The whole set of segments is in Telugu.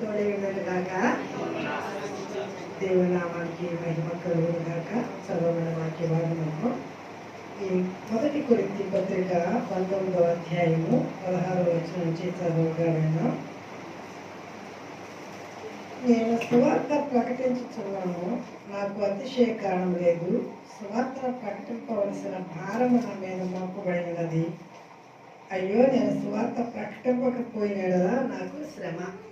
తోడే ఉండను గాక దేవునామానికి మహిమ కలుగును గాక వాక్య భాగము ఈ మొదటి కొరింథీ పత్రిక పంతొమ్మిదవ అధ్యాయము పదహారవ వచ్చిన నుంచి చదవగలను. నేను సువార్త ప్రకటించుచున్నాను. నాకు అతిశయ కారణం లేదు. సువార్త ప్రకటింపవలసిన భారం నా మీద మోపబడినది. అయ్యో నేను సువార్త ప్రకటింపకపోయినదా నాకు శ్రమ.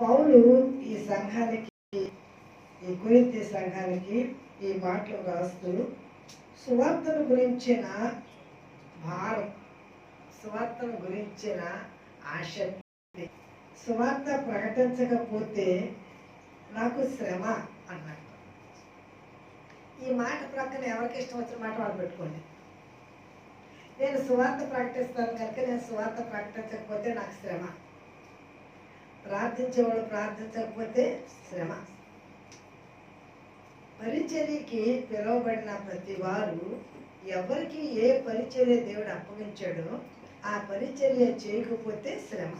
పౌలు ఈ సంఘానికి ఈ కురితి సంఘానికి ఈ మాటలు రాస్తూ సువార్తను గురించిన భారం సువార్తను గురించిన ఆసక్తి సువార్త ప్రకటించకపోతే నాకు శ్రమ అన్నాడు ఈ మాట ప్రక్కన ఎవరికి ఇష్టం వచ్చిన మాట వాళ్ళు పెట్టుకోండి. నేను సువార్త ప్రకటిస్తాను కనుక నేను సువార్త ప్రకటించకపోతే నాకు శ్రమ. ప్రార్థించేవాడు ప్రార్థించకపోతే శ్రమ. పరిచర్యకి పిలువబడిన ప్రతి వారు ఎవరికి ఏ పరిచర్య దేవుడు అప్పగించాడో ఆ పరిచర్య చేయకపోతే శ్రమ.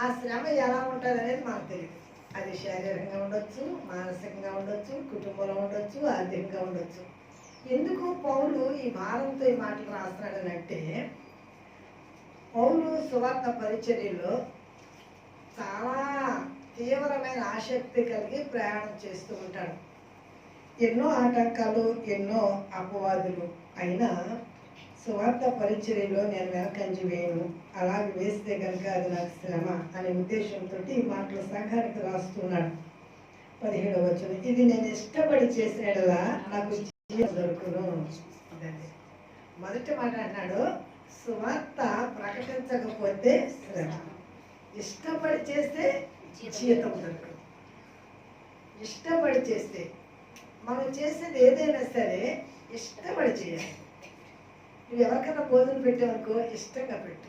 ఆ శ్రమ ఎలా ఉంటుంది అనేది మనకు తెలియదు అది శారీరకంగా ఉండొచ్చు మానసికంగా ఉండొచ్చు కుటుంబంలో ఉండొచ్చు ఆర్థికంగా ఉండొచ్చు. ఎందుకు పౌలు ఈ భారంతో ఈ మాటలు రాస్తున్నాడనంటే పౌలు సువార్త పరిచర్యలో చాలా తీవ్రమైన ఆసక్తి కలిగి ప్రయాణం చేస్తూ ఉంటాడు. ఎన్నో ఆటంకాలు ఎన్నో అపవాదులు అయినా స్వార్థ పరిచర్యలో నేను వెనకంజి వేయను. అలాగే వేస్తే కనుక అది నాకు శ్రమ అనే ఉద్దేశంతో ఈ మాటలు సంఘానికి రాస్తున్నాడు పదిహేడవ వచ్చిన ఇది నేను ఇష్టపడి చేసినలా నాకు దొరుకును. మొదటి మాట అన్నాడు సువార్త ప్రకటించకపోతే శ్రమ. ఇష్టపడి చేస్తే జీతం దొరకదు ఇష్టపడి చేస్తే మనం చేసేది ఏదైనా సరే ఇష్టపడి చేయాలి. నువ్వు ఎవరికైనా భోజనం పెట్టావనుకో ఇష్టంగా పెట్టు.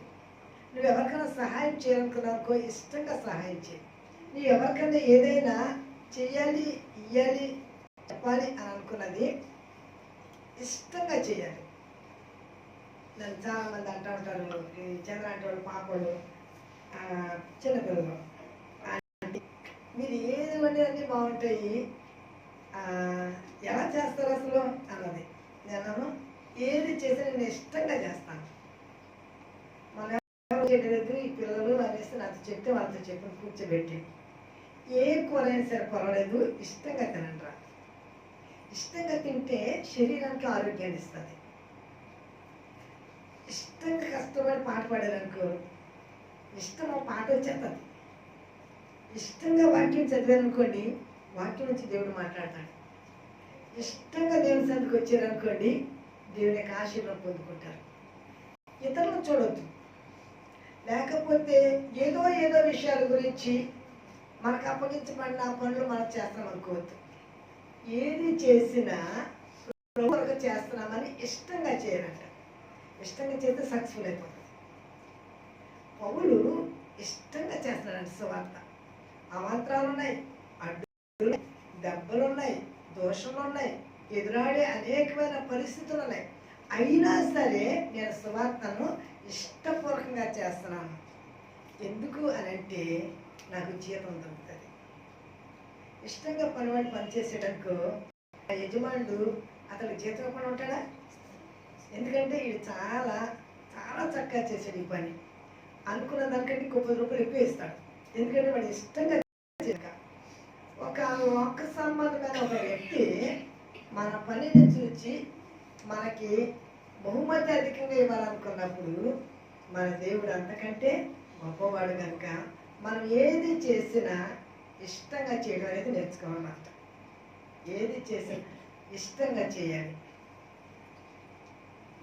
నువ్వు ఎవరికైనా సహాయం చేయాలనుకున్నావనుకో ఇష్టంగా సహాయం చేయి. నువ్వు ఎవరికైనా ఏదైనా చెయ్యాలి ఇయ్యాలి చెప్పాలి అని అనుకున్నది ఇష్టంగా చేయాలి. నన్ను చాలా మంది అంటూ ఉంటారు ఈ చంద్ర అంటే వాళ్ళు పాపలు ఆ, చిన్నపిల్లలు. మీరు ఏది వండి అన్నీ బాగుంటాయి. ఆ, ఎలా చేస్తారు అసలు? అన్నది. నేను ఏది చేసినా నేను ఇష్టంగా చేస్తాను. మన చేయలేదు ఈ పిల్లలు అనేసి నాతో చెప్తే వాళ్ళతో చెప్పి కూర్చోబెట్టి ఏ కూర అయినా సరే పర్వాలేదు ఇష్టంగా తినండి ఇష్టంగా తింటే శరీరానికి ఆరోగ్యాన్ని ఇస్తుంది. ఇష్టంగా కష్టపడి పాట పాడారనుకో ఇష్టం ఆ పాట వచ్చేస్తుంది ఇష్టంగా వాక్యం చదివారనుకోండి వాక్యం నుంచి దేవుడు మాట్లాడతాడు. ఇష్టంగా దేవుని సందికి వచ్చారనుకోండి దేవుని యొక్క ఆశీర్వాదం పొందుకుంటారు. ఇతరులను చూడొద్దు. లేకపోతే ఏదో ఏదో విషయాల గురించి మనకు అప్పగించబడిన ఆ పనులు మనం చేస్తాం అనుకోవద్దు. ఏది చేసినా చేస్తున్నామని ఇష్టంగా చేయాలంట ఇష్టంగా చేస్తే సక్సెస్ఫుల్ అయిపోతుంది పౌలు ఇష్టంగా చేస్తున్నాడు సువార్త. అవాంతరాలు ఉన్నాయి అడ్డు దెబ్బలున్నాయి దెబ్బలు ఉన్నాయి దోషములు ఉన్నాయి ఎదురాడే అనేకమైన పరిస్థితులు ఉన్నాయి అయినా సరే నేను సువార్తను ఇష్టపూర్వకంగా చేస్తున్నాను. ఎందుకు అని అంటే నాకు జీతం దొరుకుతుంది. ఇష్టంగా పనివాడు పనిచేసేటకు ఆ యజమానుడు అతను జీతం ఇవ్వకుండా ఉంటాడా? ఎందుకంటే ఇది చాలా చాలా చక్కగా చేసాడు ఈ పని. అనుకున్న దానికంటే ఇంకో పది రూపాయలు ఎక్కువ ఇస్తాడు. ఎందుకంటే వాడు ఇష్టంగా చేయక ఒక ఒక్క సంబంధమైన ఒక వ్యక్తి మన పనిని చూచి మనకి బహుమతి అధికంగా ఇవ్వాలనుకున్నప్పుడు మన దేవుడు అంతకంటే గొప్పవాడు కనుక మనం ఏది చేసినా ఇష్టంగా చేయడం అనేది నేర్చుకోవాలన్నమాట ఏది చేసినా ఇష్టంగా చేయాలి.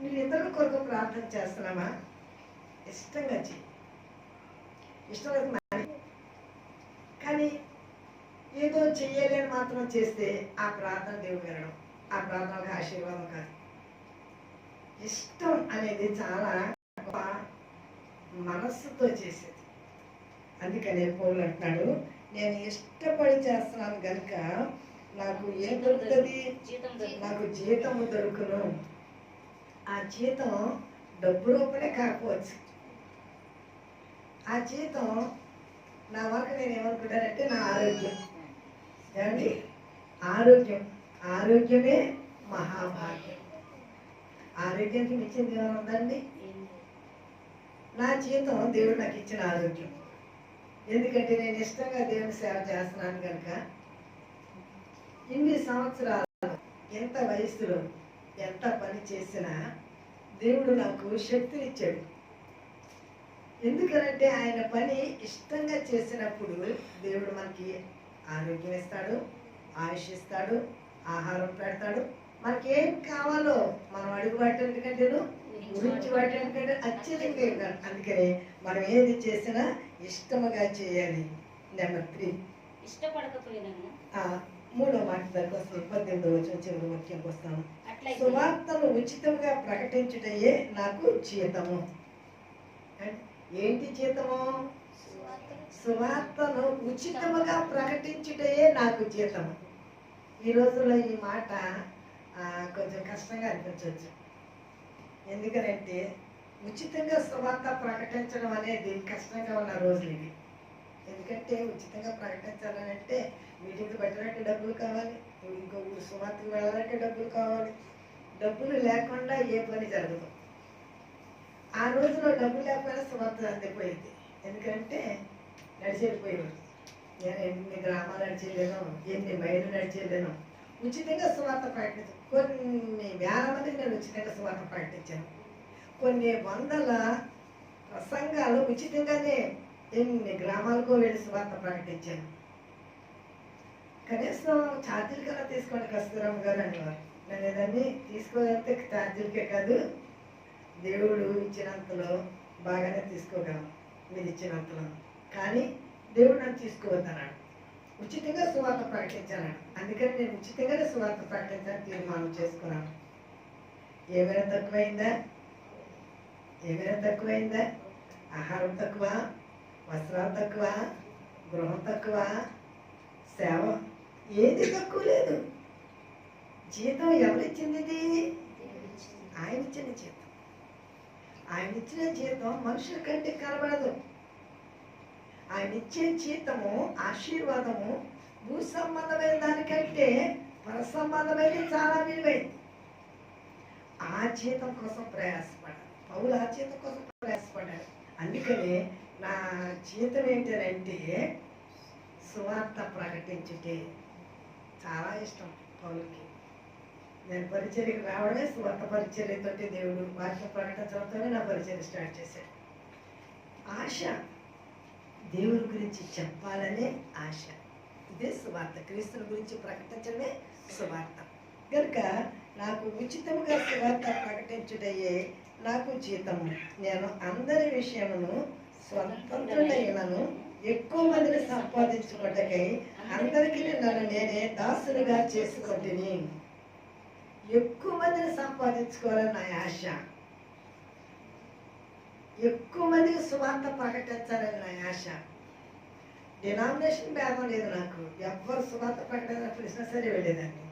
నువ్వు ఇతరుల కొరకు ప్రార్థన చేస్తున్నామా? ఇష్టంగా చెయ్యి ఇష్టం లేదు మాని. కానీ ఏదో చెయ్యాలి అని మాత్రం చేస్తే ఆ ప్రార్థన దేవుడు వినడం ఆ ప్రార్థనకు ఆశీర్వాదం కాదు. ఇష్టం అనేది చాలా గొప్ప మనస్సుతో చేసేది. అందుకనే పౌలు అంటున్నాడు నేను ఇష్టపడి చేస్తున్నాను కనుక నాకు ఏం దొరుకుతుంది? నాకు జీతం దొరుకును. ఆ జీతం డబ్బు రూపలే కాకపోవచ్చు. ఆ జీతం నా వరకు నేను ఏమనుకుంటానంటే నా ఆరోగ్యం. ఏమండి? ఆరోగ్యం. ఆరోగ్యమే మహాభాగ్యం. ఆరోగ్యానికి మించింది ఏమైనా ఉందండి నా జీతం దేవుడు నాకు ఇచ్చిన ఆరోగ్యం. ఎందుకంటే నేను ఇష్టంగా దేవుని సేవ చేస్తున్నాను కనుక ఇన్ని సంవత్సరాలు ఎంత వయసులో ఎంత పని చేసినా దేవుడు నాకు శక్తినిచ్చాడు. ఎందుకనంటే ఆయన పని ఇష్టంగా చేసినప్పుడు దేవుడు మనకి ఆరోగ్యం ఇస్తాడు ఆయుష్ ఇస్తాడు ఆహారం పెడతాడు. మనకి ఏం కావాలో మనం అడుగు పట్టేందుకంటేను గురించి పట్టేందుకంటే అత్యధికంగా ఇవ్వగలం. అందుకని మనం ఏది చేసినా ఇష్టముగా చేయాలి. Number three. ఇష్టపడకపోయినాను. ఆ, మూడో మాట దగ్గర వస్తాను పద్దెనిమిదో వచ్చిన చివరి వాక్యంకి వస్తాను. సువార్తను ఉచితంగా ప్రకటించుటయే నాకు జీతము. అంటే ఏంటి జీతము? సువార్తను ఉచితముగా ప్రకటించుటయే నాకు జీతము. ఈ రోజుల్లో ఈ మాట కొంచెం కష్టంగా అనిపించవచ్చు ఎందుకనంటే ఉచితంగా సువార్త ప్రకటించడం అనేది కష్టంగా ఉన్న రోజులు ఇవి. ఎందుకంటే ఉచితంగా ప్రకటించాలంటే మీటింగ్ పెట్టాలంటే డబ్బులు కావాలి ఇంకో సువార్తకు వెళ్ళాలంటే డబ్బులు కావాలి. డబ్బులు లేకుండా ఏ పని జరగదు. ఆ రోజులో డబ్బు లేకపోయినా సువార్త అందిపోయింది ఎందుకంటే నడిచెళ్ళిపోయేవారు. నేను ఎన్ని గ్రామాలు నడిచేయలేను ఎన్ని మైలు నడిచేయలేను ఉచితంగా సువార్త ప్రకటించాను కొన్ని వేల మందికి నేను ఉచితంగా సువార్త ప్రకటించాను. కొన్ని వందల ప్రసంగాలు ఉచితంగానే ఎన్ని గ్రామాలకు వెళ్ళి సువార్త ప్రకటించాను. కనీసం ఛార్జీలు కన్నా తీసుకోండి కస్తూరమ్మ గారు అనేవారు. నేను ఏదన్నీ తీసుకోగలిగితే ఛార్జీలకే కాదు దేవుడు ఇచ్చినంతలో బాగానే తీసుకోగలం. మీరు ఇచ్చినంతలో. కానీ దేవుడు నన్ను తీసుకోవద్దన్నాడు. ఉచితంగా సువార్త ప్రకటించాను అందుకని నేను ఉచితంగానే సువార్త ప్రకటించాలని తీర్మానం చేసుకున్నాను. ఏమైనా తక్కువైందా? ఏమైనా తక్కువైందా? ఆహారం తక్కువ వస్త్రాలు తక్కువ గృహం తక్కువ సేవ ఏది తక్కువ లేదు. జీతం ఎవరిచ్చింది ఇది? ఆయన ఇచ్చిన జీతం. ఆయన ఇచ్చిన జీతం మనుషుల కంటే కనబడదు. ఆయన ఇచ్చే జీతము ఆశీర్వాదము భూ సంబంధమైన దానికంటే పర సంబంధమైన చాలా విలువైంది ఆ జీతం కోసం ప్రయాసపడాలి. పౌలు ఆ జీతం కోసం ప్రయాసపడాలి అందుకనే నా జీతం ఏంటంటే సువార్త ప్రకటించుటే చాలా ఇష్టం పౌలకి. నేను పరిచర్యకు రావడమే స్వంత పరిచర్యతోటి దేవుడు వాక్య ప్రకటించడంతోనే నా పరిచర్య స్టార్ట్ చేశాడు. ఆశ దేవుడి గురించి చెప్పాలనే ఆశ. ఇదే సువార్త. క్రీస్తుని గురించి ప్రకటించడమే సువార్త. కనుక నాకు ఉచితముగా సువార్త ప్రకటించుటయే నాకు జీతము. నేను అందరి విషయమును స్వతంత్రుడైనను ఎక్కువ మందిని సంపాదించుకోవటకై అందరికీ నన్ను నేనే దాసులుగా చేసుకుంటుని. ఎక్కువ మందిని సంపాదించుకోవాలని నా ఆశ. ఎక్కువ మందికి సువార్త ప్రకటించాలని నా ఆశ. డినామినేషన్ భేదం లేదు నాకు. ఎవ్వరు సువార్త ప్రకటన పిలిచినా సరే వెళ్ళేదాన్ని.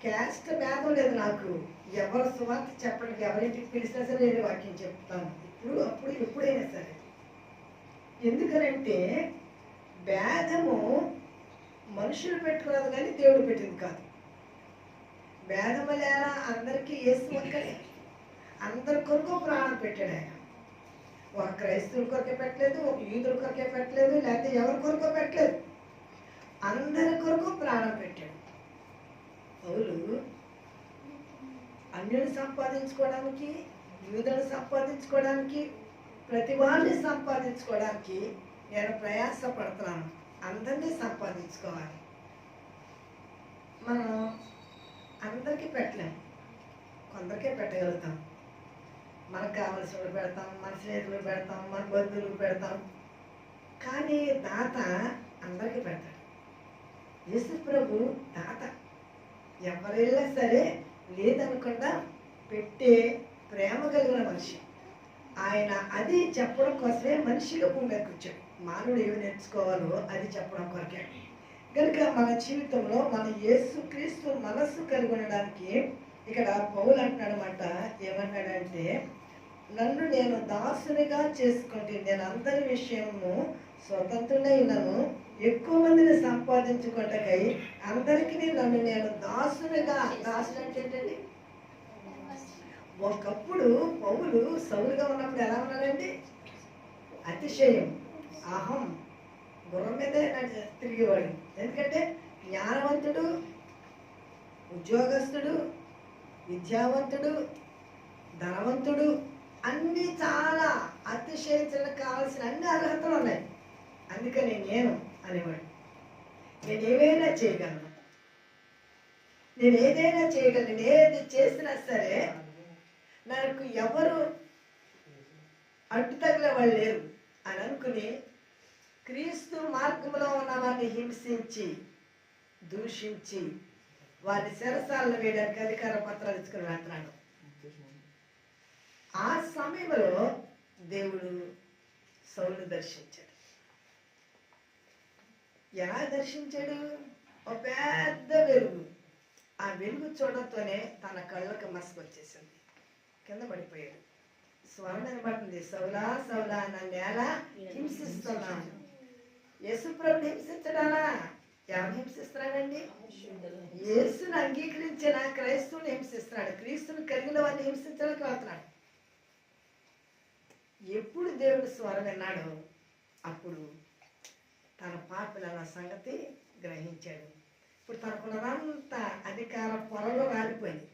క్యాస్ట్ భేదం లేదు నాకు. ఎవరు సువార్త చెప్పడానికి ఎవరింటికి పిలిచినా సరే నేను వాక్యం చెప్తాను. ఇప్పుడు అప్పుడు ఎప్పుడైనా సరే. ఎందుకనంటే భేదము మనుషులు పెట్టుకున్నది కానీ దేవుడు పెట్టింది కాదు. భేదము లేనా అందరికీ ఏసు ఒక్కడే. అందరి కొరకు ప్రాణం పెట్టాడు ఆయన. ఒక క్రైస్తవుల కొరకే పెట్టలేదు ఒక యూదుల కొరకే పెట్టలేదు లేకపోతే ఎవరి కొరకో పెట్టలేదు. అందరి కొరకు ప్రాణం పెట్టాడు. పౌలు అన్యుని సంపాదించుకోవడానికి యూదులను సంపాదించుకోవడానికి ప్రతి వాళ్ళని సంపాదించుకోవడానికి నేను ప్రయాస పడుతున్నాను అందరినీ సంపాదించుకోవాలి. మనం అందరికీ పెట్టలేం. కొందరికే పెట్టగలుగుతాం. మనకు కావలసిన పెడతాం మన స్నేహితులు పెడతాం మన బంధువులు పెడతాం. కానీ దాత అందరికీ పెడతాడు యేసు ప్రభు దాత ఎవరైనా సరే లేదనకుండా పెట్టే ప్రేమ కలిగిన మనిషి. ఆయన అది చెప్పడం కోసమే మనిషిగా భూమి మీదకి వచ్చాడు. మానవుడు ఏమి నేర్చుకోవాలో అది చెప్పడం కొరకే. కనుక మన జీవితంలో మన యేసు క్రీస్తు మనస్సు కనుగొనడానికి ఇక్కడ పౌలు అంటున్నాడనమాట ఏమన్నాడంటే నన్ను నేను దాసునిగా చేసుకుంటే నేను అందరి విషయము స్వతంత్రుడైనను ఎక్కువ మందిని సంపాదించుకుంటకై అందరికీ నన్ను నేను దాసునిగా దాసుడు అంటే ఏంటండి? ఒకప్పుడు పౌలు సౌలుగా ఉన్నప్పుడు ఎలా ఉన్నాడండి? అతిశయం. అహం. గుర్రం మీదే నడి- తిరిగేవాడు. ఎందుకంటే జ్ఞానవంతుడు ఉద్యోగస్తుడు విద్యావంతుడు ధనవంతుడు అన్నీ చాలా అతిశయించడానికి కావాల్సిన అన్ని అర్హతలు ఉన్నాయి. అందుకని నేను అనేవాడు నేను ఏమైనా చేయగలను? నేను ఏదైనా చేయగలను. నేను ఏది చేసినా సరే నాకు ఎవరు అడ్డు తగిలే వాళ్ళు లేరు అని అనుకుని క్రీస్తు మార్గంలో ఉన్న వారిని హింసించి దూషించి వారి శరసాలను వేయడానికి అధికార పత్రాలు ఇచ్చుకుని వెళ్తున్నాడు. ఆ సమయంలో దేవుడు సౌలు దర్శించాడు. ఎలా దర్శించాడు? ఒక పెద్ద వెలుగు. ఆ వెలుగు చూడటంతోనే తన కళ్ళకు మసక వచ్చేసింది. కింద పడిపోయాడు. స్వరణ పడుతుంది సౌలా సౌలా నన్ను ఎలా యేసుప్రభుని హింసించడానా? ఎవరిని హింసిస్తున్నాడండి? యేసుని అంగీకరించిన క్రైస్తవుని హింసిస్తున్నాడు. క్రీస్తుని కలిగిన వారిని హింసించడానికి వెళ్తున్నాడు. ఎప్పుడు దేవుడు స్వరం విన్నాడో అప్పుడు తన పాపల సంగతి గ్రహించాడు. ఇప్పుడు తనకున్నదంతా అధికార పొరలు రాలిపోయింది.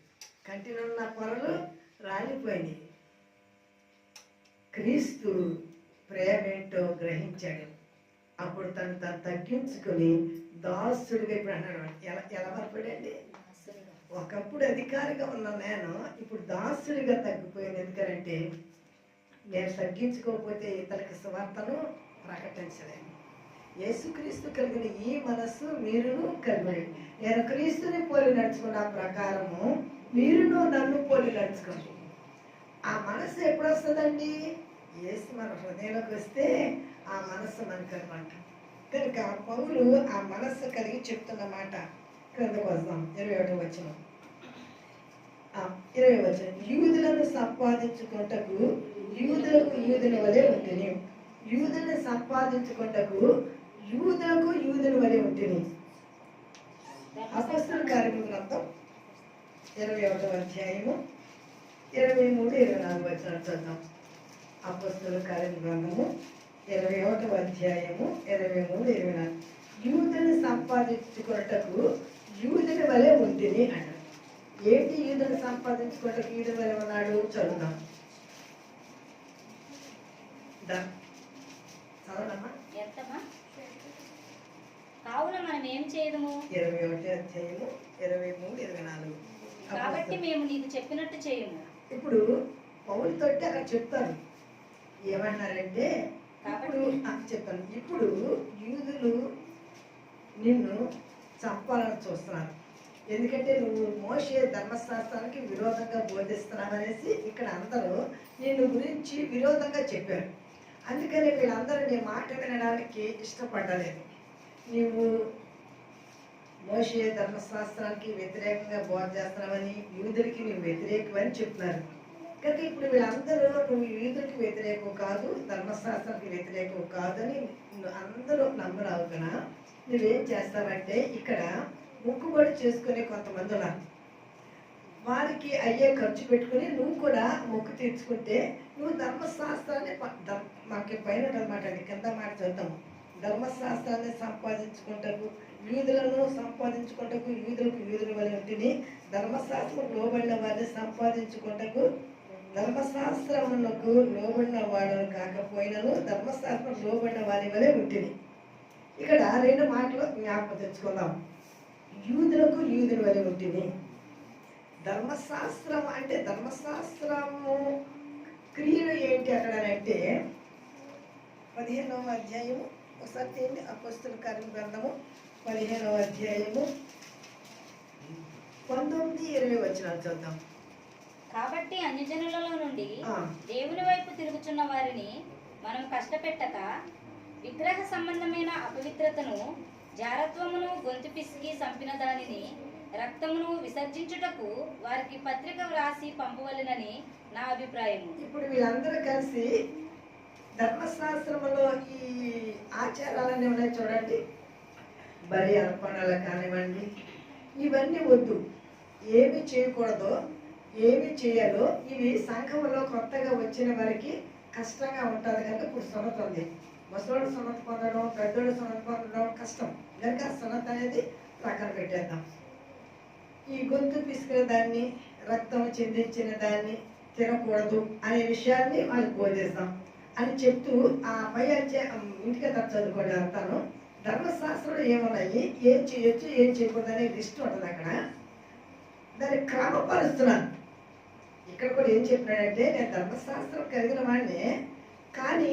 కంటిలో ఉన్న పొరలు రాలిపోయినాయి. క్రీస్తు ప్రేమేంటో గ్రహించాడు. అప్పుడు తను తను తగ్గించుకొని దాసుడిగా ఇప్పుడు అన్నాడు ఎలా ఎలా మారిపోయాడండి ఒకప్పుడు అధికారిగా ఉన్న నేను ఇప్పుడు దాసుడిగా తగ్గిపోయాను. ఎందుకంటే నేను తగ్గించుకోకపోతే ఇతనికి సువార్తను ప్రకటించలేను. యేసుక్రీస్తు కలిగిన ఈ మనస్సు మీరును కలిగి నేను క్రీస్తుని పోలి నడుచుకున్న ప్రకారము మీరును నన్ను పోలి నడుచుకోండి. ఆ మనస్సు ఎప్పుడు వస్తుందండి? ఏసు మన హృదయంలోకి వస్తే ఆ మనస్సు మనకు అనమాట కనుక పౌలు ఆ మనస్సు కలిగి చెప్తున్న మాట క్రిందకు వస్తాం ఇరవై ఒకటి వచ్చిన ఇరవై వచ్చిన యూదులను సంపాదించుకుంటకు యూదులకు యూదుల వలె ఉంటుంది యూదులను సంపాదించుకుంటకు యూదులకు యూదుల వలె ఉంటుంది అపస్తుల కార్యముల గ్రంథం ఇరవై ఒకటో అధ్యాయము ఇరవై మూడు ఇరవై నాలుగు వచ్చిన చూద్దాం అపస్తుల కార్యముల గ్రంథము ఇరవై ఒకటో అధ్యాయము ఇరవై మూడు ఇరవై నాలుగు యూదుని సంపాదించుకున్నటకు యూదుని వలె ఉంటుంది అన్నాడు. ఏంటి యూదుని సంపాదించుకోవటకు యూదుని వలె ఉన్నాడు? చదువుదాం. కావున మనం ఏం చేయదము? ఇరవై ఒకటి అధ్యాయము ఇరవై మూడు ఇరవై నాలుగు కాబట్టి మేము నీకు చెప్పినట్టు చేయము. ఇప్పుడు పౌలు తోటి అక్కడ చెప్తారు ఏమన్నారంటే ఇప్పుడు ఆ, చెప్తాను. ఇప్పుడు యూదులు నిన్ను చంపాలని చూస్తున్నారు. ఎందుకంటే నువ్వు మోసే ధర్మశాస్త్రానికి విరోధంగా బోధిస్తున్నావు అనేసి ఇక్కడ అందరూ నిన్ను గురించి విరోధంగా చెప్పారు. అందుకని వీళ్ళందరూ నీ మాట వినడానికి ఇష్టపడలేదు. నీవు మోషే ధర్మశాస్త్రానికి వ్యతిరేకంగా బోధ చేస్తున్నావని యూదులకి నువ్వు వ్యతిరేకమని చెప్తున్నారు. కనుక ఇప్పుడు వీళ్ళందరూ నువ్వు యూదులకి వ్యతిరేకం కాదు ధర్మశాస్త్రానికి వ్యతిరేకం కాదని అందరూ నమ్మరావు కదా. నువ్వేం చేస్తావంటే ఇక్కడ ముక్కుబడి చేసుకునే కొంతమంది ఉన్నారు. వారికి అయ్యే ఖర్చు పెట్టుకుని నువ్వు కూడా మొక్కు తీర్చుకుంటే నువ్వు ధర్మశాస్త్రాన్ని ప- పైన అనమాట కింద మాట చూద్దాము ధర్మశాస్త్రాన్ని సంపాదించుకుంటకు యూదులను సంపాదించుకుంటకు యూదులకు యూదుల వలె ఉంటుంది ధర్మశాస్త్రం లోబడిన వారిని సంపాదించుకుంటకు ధర్మశాస్త్రమునకు లోబడిన వాడు కాకపోయినను ధర్మశాస్త్రం లోబడిన వారి వలె ఉంటుంది ఇక్కడ రెండు మాటలు జ్ఞాపకం తెచ్చుకుందాం. యూదులకు యూదుల వలె ఉంటుంది ధర్మశాస్త్రం అంటే ధర్మశాస్త్రము క్రియలు ఏంటి అక్కడ అంటే పదిహేనవ అధ్యాయము ఒకసారి తీయండి. అపస్తుల కార్యం గ్రంథము పదిహేనవ అధ్యాయము పంతొమ్మిది ఇరవై వచ్చిన చూద్దాం కాబట్టి అన్యజనులలో నుండి ఆ, దేవుని వైపు తిరుగుచున్న వారిని మనం కష్టపెట్టక విగ్రహ సంబంధమైన అపవిత్రతను జారత్వమును గొంతు పిసికి చంపిన దానిని రక్తమును విసర్జించుటకు వారికి పత్రిక వ్రాసి పంపవలెనని నా అభిప్రాయము. ఇప్పుడు వీళ్ళందరూ కలిసి ధర్మశాస్త్రంలో ఈ ఆచారాలన్నీ ఉన్నాయి చూడండి. బలి అర్పణలు కానివ్వండి ఇవన్నీ వద్దు. ఏమి చేయకూడదో. ఏమి చేయాలో ఇవి సంఘంలో కొత్తగా వచ్చిన వారికి కష్టంగా ఉంటుంది కనుక ఇప్పుడు సున్నత ఉంది. ముసలోడు సున్నత పొందడం పెద్దోడు సున్నత పొందడం కష్టం. కనుక సున్నత అనేది పక్కన పెట్టేద్దాం. ఈ గొంతు పిసికిన దాన్ని రక్తం చెందించిన దాన్ని తినకూడదు అనే విషయాన్ని వాళ్ళకి బోధిస్తాం అని చెప్తూ ఆ పై ఇంటికి తప్ప చదువుకోండి అంతాను ధర్మశాస్త్రంలో ఏమున్నాయి? ఏం చేయొచ్చు ఏం చేయకూడదు అనే లిస్ట్ ఉంటుంది అక్కడ. దాన్ని క్రమపరుస్తున్నాను. ఇక్కడ కూడా ఏం చెప్పినాడంటే నేను ధర్మశాస్త్రం కలిగిన వాడిని కానీ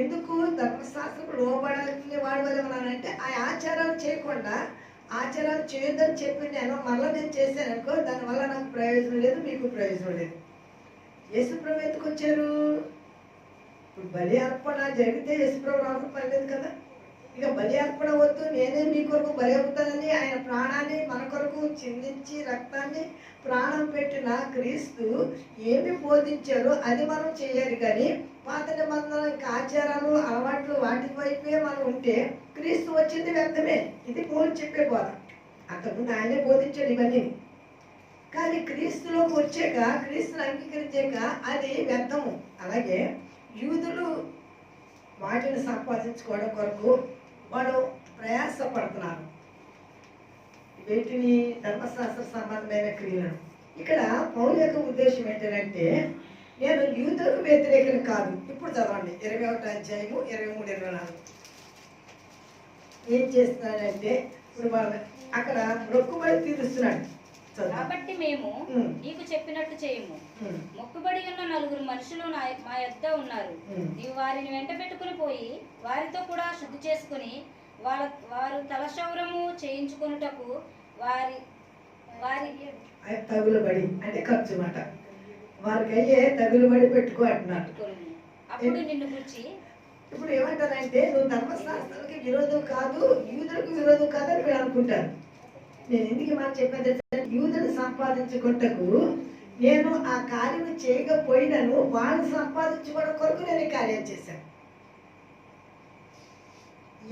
ఎందుకు ధర్మశాస్త్రం లోబడాలని వాడి వల్ల ఉన్నానంటే ఆ ఆచారాలు చేయకుండా ఆచారాలు చేయొద్దని చెప్పి నేను మళ్ళీ నేను చేశాను అనుకో దానివల్ల నాకు ప్రయోజనం లేదు మీకు ప్రయోజనం లేదు. యేసుప్రభు ఎందుకు వచ్చారు? ఇప్పుడు బలి అర్పణ జరిగితే యేసుప్రభు రావడం పర్లేదు కదా. ఇక బలి అర్పణ వద్దు. నేనే మీ కొరకు బలి అవుతానని ఆయన ప్రాణాన్ని మన కొరకు చిందించి రక్తాన్ని ప్రాణం పెట్టిన క్రీస్తు ఏమి బోధించారో అది మనం చేయాలి కానీ పాత నిబంధన ఆచారాలు అలవాట్లు వాటి వైపే మనం ఉంటే క్రీస్తు వచ్చింది వ్యర్థమే. ఇది పోలు చెప్పే బోధ. అంతకుముందు ఆయనే బోధించాడు ఇవన్నీ. కానీ క్రీస్తులోకి వచ్చాక క్రీస్తుని అంగీకరించాక అది వ్యర్థము. అలాగే యూదులు వాటిని సంపాదించుకోవడం కొరకు వాళ్ళు ప్రయాసపడుతున్నారు. వీటిని ధర్మశాస్త్ర సంబంధమైన క్రియలను. ఇక్కడ పౌరు యొక్క ఉద్దేశం ఏంటంటే నేను యూదులకు వ్యతిరేకం కాదు. ఇప్పుడు చదవండి. ఇరవై ఒకటి అధ్యాయము ఇరవై మూడు ఇరవై నాలుగు. ఏం చేస్తున్నాడంటే ఇప్పుడు అక్కడ మొక్కుబడి తీరుస్తున్నాడు. కాబట్టి మేము. నీకు చెప్పినట్టు చేయము. మొక్కుబడి ఉన్న నలుగురు మనుషులు నా మా యొద్ద ఉన్నారు. నీవు వారిని వెంట పెట్టుకుని పోయి వారితో కూడా శుద్ధి చేసుకుని వాళ్ళ వారు తలశౌరము చేయించుకొనుటకు వారి వారి తగులుబడి అంటే ఖర్చు మాట. వారికి అయ్యే తగులుబడి పెట్టుకో అంటున్నారు. అప్పుడు నిన్ను గుర్చి ఇప్పుడు ఏమంటారంటే నువ్వు ధర్మశాస్త్రానికి విరోధం కాదు యూదులకు విరోధం కాదని మీరు అనుకుంటారు. నేను ఎందుకు మాట చెప్పేది అంటే, యూదులు సంపాదించుకుంటకు నేను ఆ కార్యం చేయకపోయినను వాళ్ళు సంపాదించుకోవడం కొరకు నేను కార్యం చేశాను.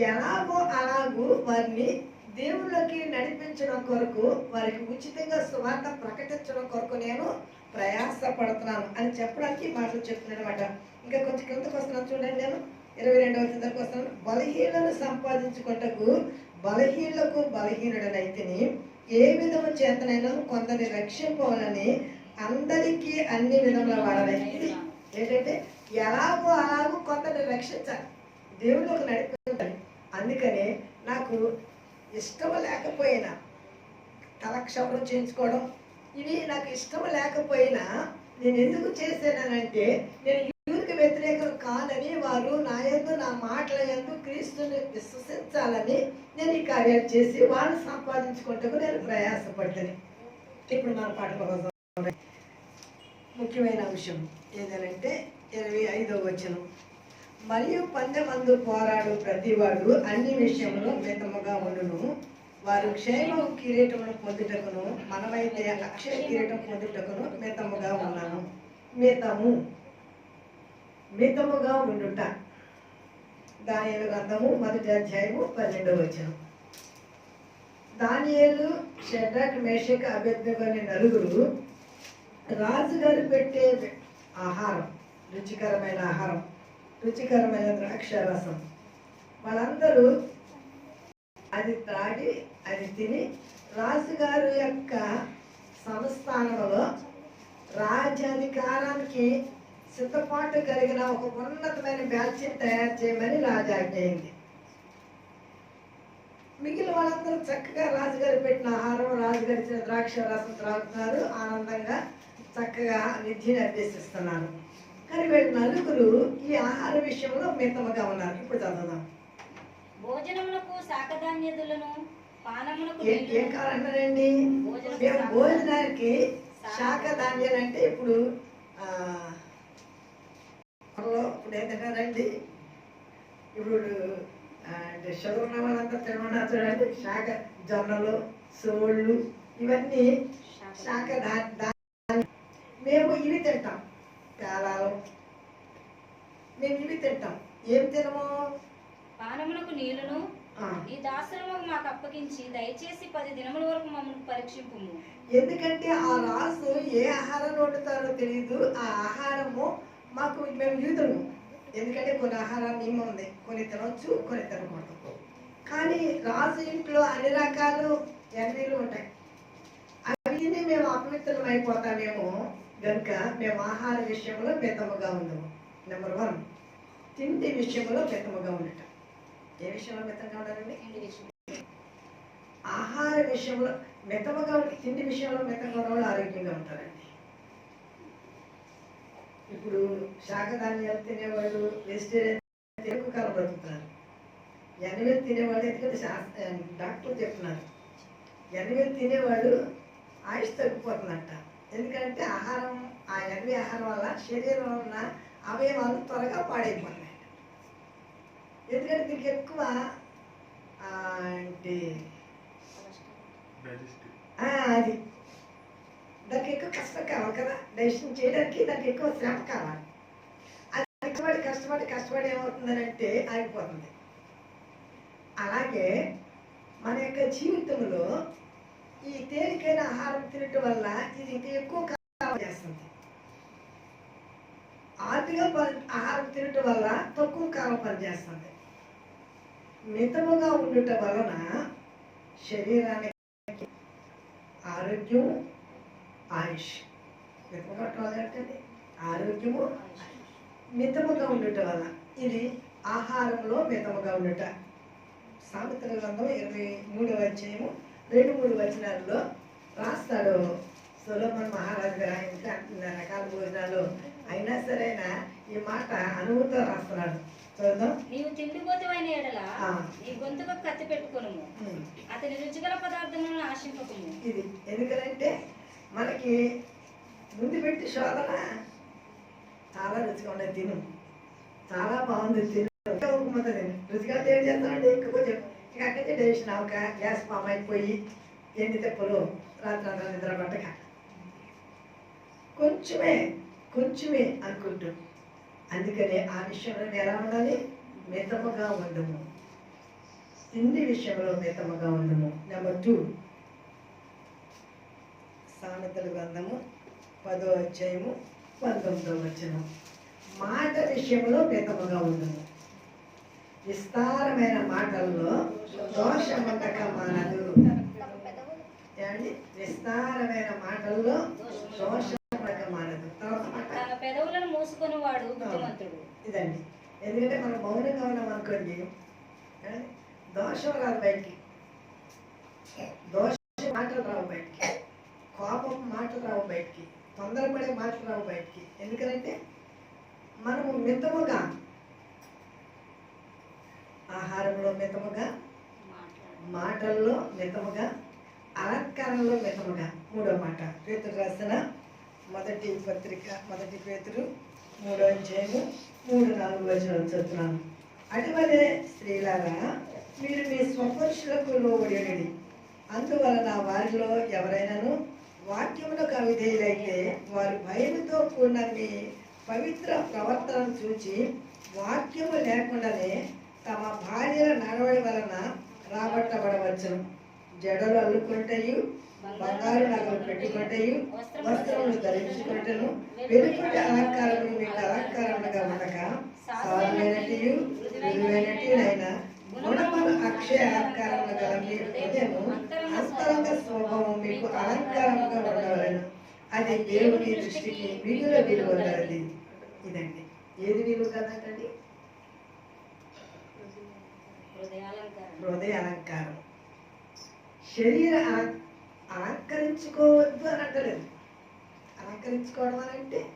ఎలాగో అలాగూ వారిని దేవుళ్ళకి నడిపించడం కొరకు వారికి ఉచితంగా సువార్త ప్రకటించడం కొరకు నేను ప్రయాసపడుతున్నాను అని చెప్పడానికి మాటలు చెప్తున్నాను అనమాట ఇంకా కొంచెం కిందకు వస్తున్నాను చూడండి నేను. ఇరవై రెండవ కిందకు కోసం బలహీనను సంపాదించుకుంటకు బలహీనులకు బలహీనుడనైతిని ఏ విధము చేతనైనా కొందరిని రక్షింపవాలని అందరికీ అన్ని విధముల వాడనై ఏంటంటే ఎలాగో అలాగో కొందరిని రక్షించాలి. దేవుడు నడిపించాలి అందుకనే నాకు ఇష్టం లేకపోయినా తలక్షవరం చేయించుకోవడం ఇవి నాకు ఇష్టం లేకపోయినా నేను ఎందుకు చేశానంటే నేను దేవునికి వ్యతిరేకం కాదని వారు నా యందు నా మాటల యందు క్రీస్తుని విశ్వసించాలని నేను ఈ కార్యాలు చేసి వాళ్ళు సంపాదించుకుంటకు నేను ప్రయాసపడ్డాను. ఇప్పుడు మన పాట ముఖ్యమైన అంశం ఏదనంటే ఇరవై ఐదో వచనం. మరియు పందెమందు పోరాడు ప్రతివాడు అన్ని విషయంలో మితముగా ఉండును. వారు క్షేమము కిరీటమును పొందుటకును మనమైతే అక్షయ కిరీటం పొందుటకును మితముగా ఉన్నాను. మితము. మితముగా ఉండుట. దానియలు గ్రంథము మొదటి అధ్యాయము పన్నెండవ వచనం. దానియలు షడ్రక్ మేషక్ అభ్యర్థి నలుగురు రాజుగారు పెట్టే ఆహారం రుచికరమైన ఆహారం రుచికరమైన ద్రాక్ష రసం వాళ్ళందరూ అది త్రాగి అది తిని రాజుగారు యొక్క సంస్థానంలో రాజ్యాధికారానికి సిద్ధపాటు కలిగిన ఒక ఉన్నతమైన బ్యాచ్ని తయారు చేయమని రాజాజ్ఞ అయింది. మిగిలిన వాళ్ళందరూ చక్కగా రాజుగారు పెట్టిన ఆహారం రాజుగారి ఇచ్చిన ద్రాక్ష రసం త్రాగుతున్నారు. ఆనందంగా చక్కగా విద్యను అభ్యసిస్తున్నారు. కానీ వీళ్ళు నలుగురు ఈ ఆహార విషయంలో మితముగా ఉన్నారు. ఇప్పుడు చదువుదాం. భోజనమునకు శాకధాన్యదులను పానమునకు ఏ కావాలంటారండి భోజనానికి శాఖ ధాన్యాలు అంటే ఇప్పుడు ఆ, త్వరలో ఇప్పుడు షుగర్ ఉన్న వాళ్ళంతా చూడండి. శాఖ జొన్నలు సోళ్ళు ఇవన్నీ శాఖ మేము ఇవి తింటాం. పేలాలు మేము ఇవి తింటాం. ఏం తినము? పానమునకు నీళ్ళను ఆ, ఈ దాసులము మాకు అప్పగించి దయచేసి పది దినముల వరకు మమ్మల్ని పరీక్షింపుము. ఎందుకంటే ఆ రాసు ఏ ఆహారం వండుతారో తెలియదు ఆ ఆహారము మాకు మేము యూదులము ఎందుకంటే కొన్ని ఆహారం నియమం ఉంది కొన్ని తినవచ్చు కొన్ని తినకూడదు. కానీ రాజు ఇంట్లో అన్ని రకాలు ఎన్నీలు ఉంటాయి. అవి మేము అపవిత్రం అయిపోతామేమో కనుక మేము ఆహార విషయంలో మితముగా ఉండము. నెంబర్ వన్ తిండి విషయంలో మితముగా ఉండటం. ఏ విషయంలో మితంగా ఉండాలండి. ఆహార విషయంలో మితముగా తిండి విషయంలో మితంగా ఉన్న వాళ్ళు ఆరోగ్యంగా ఉంటారండి. ఇప్పుడు శాకధాన్యాలు తినేవాళ్ళు వెజిటేరియన్ ఎక్కువ కాలం బ్రతుకుతున్నారు ఎనవేలు తినేవాళ్ళు ఎందుకంటే శాస్త్ర డాక్టర్లు చెప్తున్నారు. ఎనవేలు తినేవాళ్ళు ఆయుష్ తగ్గిపోతుందంట. ఎందుకంటే ఆహారం ఆ ఎనవే ఆహారం వల్ల శరీరంలో ఉన్న అవయవాలు త్వరగా పాడైపోతున్నాయి. ఎందుకంటే దీనికి ఎక్కువ అంటే అది. దానికి ఎక్కువ కష్టం కావాలి కదా? డైజెషన్ చేయడానికి దానికి ఎక్కువ శ్రమ కావాలి. అది కష్టపడి కష్టపడి కష్టపడి ఏమవుతుందనంటే ఆగిపోతుంది. అలాగే మన యొక్క జీవితంలో ఈ తేలికైన ఆహారం తినటం వల్ల ఇది ఇంకా ఎక్కువ కాలం చేస్తుంది. ఆర్థిక ప- ఆహారం తినటం వల్ల తక్కువ కాలం పనిచేస్తుంది. మితముగా ఉండటం వలన శరీరానికి ఆరోగ్యం ఆయుష్. మితముగా అంటే ఆరోగ్యము మితముగా ఉండటం వల్ల. ఇది ఆహారంలో మితముగా ఉండట. సామెతల గ్రంథం ఇరవై మూడవ అధ్యాయము రెండు మూడు వచనాల్లో రాస్తాడు సొలోమన్ మహారాజు గారు. ఆయన ఇంకా అన్ని రకాల భోజనాలు. అయినా సరైన ఈ మాట అనుభూతితో రాస్తున్నాడు. చూద్దాం నీవు తిండిపోతువైన ఎడల. నీ గొంతుకు కత్తి పెట్టుకొనుము. ఉమ్. అతని రుచిగల పదార్థములను ఆశింపకము. ఇది ఎందుకంటే మనకి ముందు పెట్టి శోధన చాలా రుచిగా ఉండేది తిను. చాలా బాగుంది తిను. ఇంకా ఉప్పుమంతా రుచిగా ఏం చేస్తానంటే ఎక్కువ కొంచెం ఇక అక్కడి నుంచి డైజెషన్ అవక గ్యాస్ పామ్ అయిపోయి ఎన్ని తెప్పలు? రాత్రి అంతా నిద్ర పట్టక. కొంచెమే కొంచెమే అనుకుంటూ. అందుకని ఆ విషయంలో నేను ఎలా ఉండాలి? మితముగా ఉండము. తిండి విషయంలో మితముగా ఉండము. నెంబర్ టూ సామెతల గ్రంథము పదో అధ్యాయము పంతొమ్మిదో వచనం. మాట విషయంలో మితముగా ఉండము విస్తారమైన మాటల్లో దోషముండక మానదు ఏమండి? విస్తారమైన మాటల్లో దోషముండక మానదు పెదవులను మూసుకొని వాడు ఇదండి. ఎందుకంటే మనం మౌనంగా ఉన్నాం అనుకోండి? దోషం రాదు బయటికి. దోషం మాటలు రావు బయటికి. కోపం మాటలు రావు బయటికి తొందరపడే మాటలు రావు బయటికి. ఎందుకంటే మనము మితముగా ఆహారంలో మితముగా మాటల్లో మితముగా అలంకారంలో మితముగా. మూడో మాట. పేతుడు రాసిన మొదటి పత్రిక మొదటి పేతురు మూడో అధ్యాయము మూడు నాలుగు వచనాలు చదువుతున్నాను. అటువలే స్త్రీలారా మీరు మీ స్వపురుషులకు లోబడి అందువలన వారిలో ఎవరైనాను వాక్యములకు అవిధేయులైతే వారి భయముతో కూడినన్ని పవిత్ర ప్రవర్తనను చూచి వాక్యము లేకుండానే తమ భార్యల నడవడి వలన రాబట్టబడవచ్చును. జడలు అల్లుకుంటయు బంగారు నగలు పెట్టుకుంటయు వస్త్రములు ధరించుకుంటను వెలుపటి అలంకారములు మీకు అలంకారములుగా ఉండక సాధులైనటియు విలువైనటినైనా గుణములు అక్షయ అలంకారములు గల మీ హృదయము అంతరంగ స్వభావం మీకు అలంకారముగా ఉండవలను. అది దేవుని దృష్టికి మిగుల విలువ గలది ఇదండి. ఏది విలువ కదండి హృదయ అలంకారం. శరీర అల- అలంకరించుకోవద్దు అని అంటలేదు. అలంకరించుకోవడం అని అంటే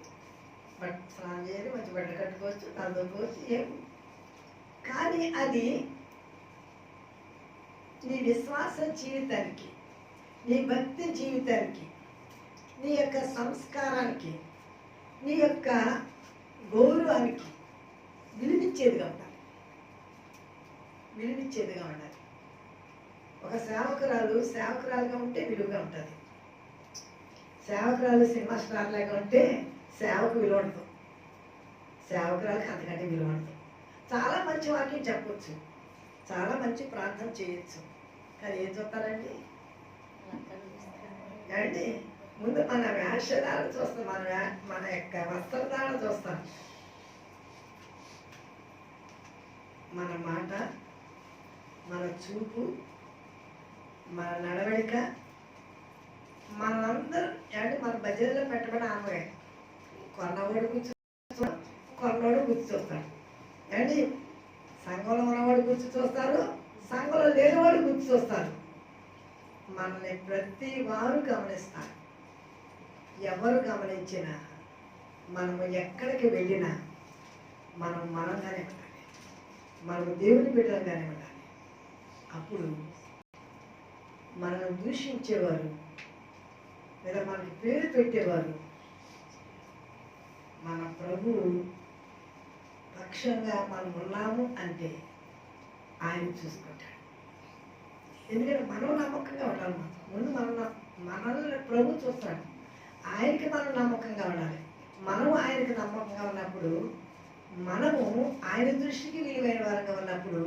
బట్ స్నానం చేయాలి మంచి బట్ట కట్టుకోవచ్చు చదువుకోవచ్చు ఏం. కానీ అది నీ విశ్వాస జీవితానికి నీ భక్తి జీవితానికి నీ యొక్క సంస్కారానికి నీ యొక్క గౌరవానికి విలువిచ్చేదిగా ఉండాలి. విలువిచ్చేదిగా ఉండాలి. ఒక సేవకురాలు సేవకురాలుగా ఉంటే విలువగా ఉంటుంది. సేవకురాలు సినిమా స్టార్ లాగా ఉంటే సేవకు విలువ ఉండదు. సేవకురాలకు అంతకంటే విలువ ఉండదు. చాలా మంచి వాక్యం చెప్పొచ్చు. చాలా మంచి ప్రార్థన చేయొచ్చు. కానీ ఏం చూస్తారండి ఏంటి ముందు మన వేషధారణ చూస్తాం మన మన యొక్క వస్త్రధారణ చూస్తాం. మన మాట మన చూపు మన నడవడిక మనందరూ అంటే మన బజెట్లో పెట్టబడి ఆమె కొన్నవాడు కూర్చో కొన్నవాడు గుర్తు చూస్తాడు ఏంటి సంఘంలో ఉన్నవాడు గుర్తు చూస్తారు సంఘంలో లేనివాడు గుర్తు చూస్తారు. మనల్ని ప్రతి వారు గమనిస్తారు. ఎవరు గమనించినా మనము ఎక్కడికి వెళ్ళినా మనం మనంగానే ఉండాలి. మనము దేవుని బిడ్డలుగానే ఉండాలి. అప్పుడు మనల్ని దూషించేవారు లేదా మనకి పేరు పెట్టేవారు మన ప్రభువు సాక్ష్యంగా మనం ఉన్నాము అంటే ఆయన చూసుకుంటాడు. ఎందుకంటే మనం నమ్మకంగా ఉండాలి మాత్రం. ముందు మనం మనల్ని ప్రభు చూస్తాడు. ఆయనకి మనం నమ్మకంగా ఉండాలి. మనం ఆయనకి నమ్మకంగా ఉన్నప్పుడు మనము ఆయన దృష్టికి విలువైన వారంగా ఉన్నప్పుడు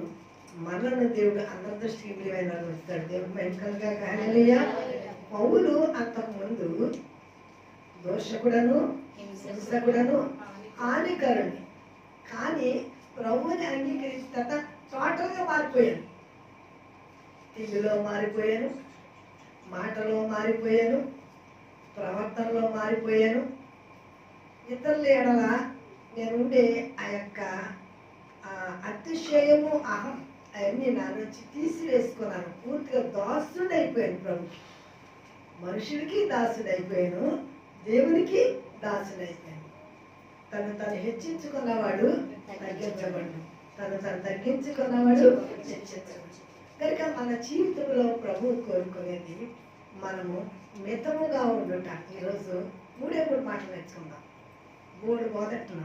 మనల్ని దేవుడు అందరి దృష్టికి విలువైన వారు ఇస్తాడు దేవుడు మెంకలుగా కానీ పౌలు అంతకుముందు దోషకుడను హింసకుడను హానికరుని కానీ ప్రభువుని అంగీకరించిన తర్వాత టోటల్గా మారిపోయాను. తిండిలో మారిపోయాను మాటలో మారిపోయాను ప్రవర్తనలో మారిపోయాను. ఇతరుల ఎడల నేనుండే ఆ యొక్క అతిశయము అహం అవన్నీ నా నుంచి తీసివేసుకున్నాను. పూర్తిగా దాసుడు అయిపోయాను ప్రభుకి. మనుషుడికి దాసుడు అయిపోయాను దేవునికి దాసుడు అయిపోయాను తను తను హెచ్చించుకున్నవాడు తగ్గించబడు. తను తను తగ్గించుకున్నవాడు హెచ్చించబడు. కనుక మన జీవితంలో ప్రభు కోరుకునేది మనము మితముగా ఉండుట. ఈరోజు మూడే మూడు మాటలు నేర్చుకుందాం. మూడు మొదట్లో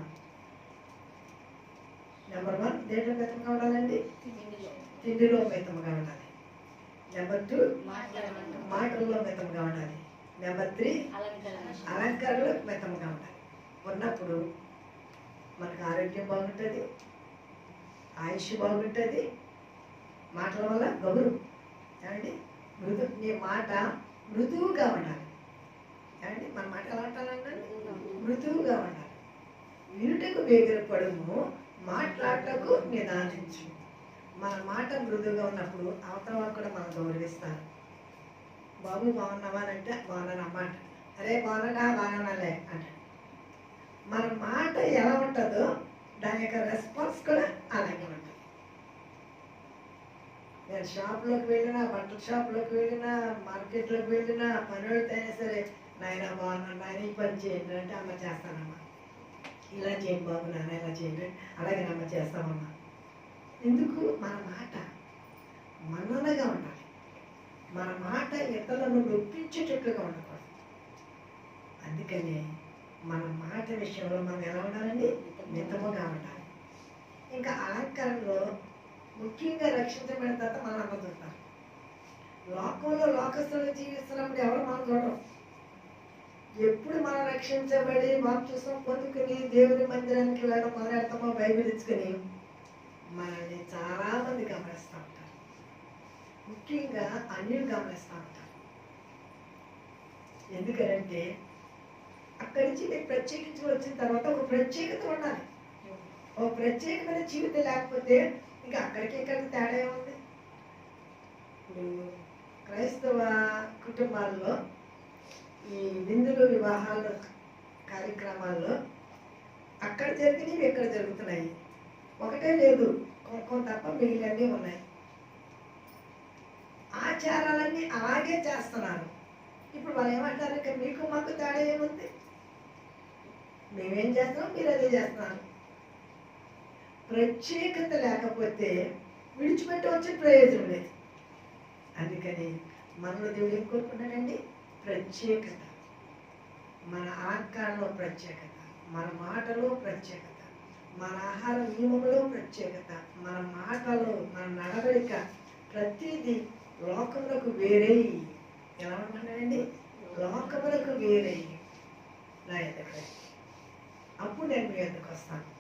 నెంబర్ వన్ దేంట్లో మితంగా ఉండాలండి? తిండిలో. మితంగా ఉండాలి. నెంబర్ టూ మాటల్లో. మితంగా ఉండాలి. నెంబర్ త్రీ అలంకరణలో మితంగా ఉండాలి. ఉన్నప్పుడు మనకు ఆరోగ్యం బాగుంటుంది ఆయుష్ బాగుంటుంది మాటల వల్ల గౌరవం ఏమండి? మృదు నీ మాట మృదువుగా ఉండాలి. ఏమండి? మన మాట ఎలా ఉండాలంటే మృదువుగా ఉండాలి. వినుటకు వేగిరపడము మాట్లాడటకు నిదానించు. మన మాట మృదువుగా ఉన్నప్పుడు అవతల వాళ్ళు కూడా మనం గౌరవిస్తారు. బాబు బాగున్నావా అని అంటే బాగున్నాను అమ్మాట అరే బాగున్నాడా బాగున్నాలే అంటే మన మాట ఎలా ఉంటుందో దాని యొక్క రెస్పాన్స్ కూడా అలాగే ఉంటుంది. నేను షాప్లోకి వెళ్ళినా బట్టల షాప్లోకి వెళ్ళినా మార్కెట్లోకి వెళ్ళినా పనులతో అయినా సరే నాయన బాగున్నాను నాయన ఈ పని చేయండి అంటే అమ్మ చేస్తానమ్మా. ఇలా చేయండి బాబు నాన్న ఇలా చేయండి అలాగే అమ్మ చేస్తామమ్మా. ఎందుకు? మన మాట మన్ననగా ఉండాలి. మన మాట ఇతరులను నొప్పించేటట్లుగా ఉండకూడదు. అందుకని మన మాట విషయంలో మనం ఎలా ఉండాలండి? మితముగా ఉండాలి. ఇంకా అలంకరణలో ముఖ్యంగా రక్షించబడిన తర్వాత మనం అన్నదుంటాం లోకంలో లోకస్తులు జీవిస్తున్నప్పుడు ఎవరు మనం చూడరు. ఎప్పుడు మనం రక్షించబడి బాప్తిసం పొందుకుని దేవుని మందిరానికి వెళ్ళడం మొదలెడతామో బైబిల్ ఇచ్చుకొని మనల్ని చాలామంది గమనిస్తూ ఉంటారు. ముఖ్యంగా అన్యులు గమనిస్తూ ఉంటారు. ఎందుకంటే అక్కడి నుంచి మీరు ప్రత్యేకించి వచ్చిన తర్వాత ఒక ప్రత్యేకత ఉండాలి. ఒక ప్రత్యేకమైన జీవితం లేకపోతే ఇంకా అక్కడికి ఇక్కడికి తేడా ఏముంది? క్రైస్తవ కుటుంబాల్లో ఈ విందులు వివాహాలు కార్యక్రమాల్లో అక్కడ జరిగినవి ఇక్కడ జరుగుతున్నాయి? ఒకటే లేదు కొంచెం తప్ప మిగిలినవి ఉన్నాయి. ఆచారాలన్నీ అలాగే చేస్తున్నారు. ఇప్పుడు వాళ్ళు ఏమంటారు ఇక మీకు మాకు తేడా ఏముంది? మేమేం చేస్తున్నాం? మీరు అదే చేస్తున్నారు. ప్రత్యేకత లేకపోతే విడిచిపెట్టి వచ్చే ప్రయోజనం లేదు. అందుకని మనలో దేవుడు ఏం కోరుకున్నాడండి ప్రత్యేకత. మన ఆకారంలో ప్రత్యేకత. మన మాటలో ప్రత్యేకత. మన ఆహార నియమంలో ప్రత్యేకత. మన మాటలో మన నడవడిక ప్రతిదీ లోకములకు వేరే. ఎలా ఉన్నానండి లోకములకు వేరే. నా అప్పుడు నేను మీ వద్దకు వస్తాను.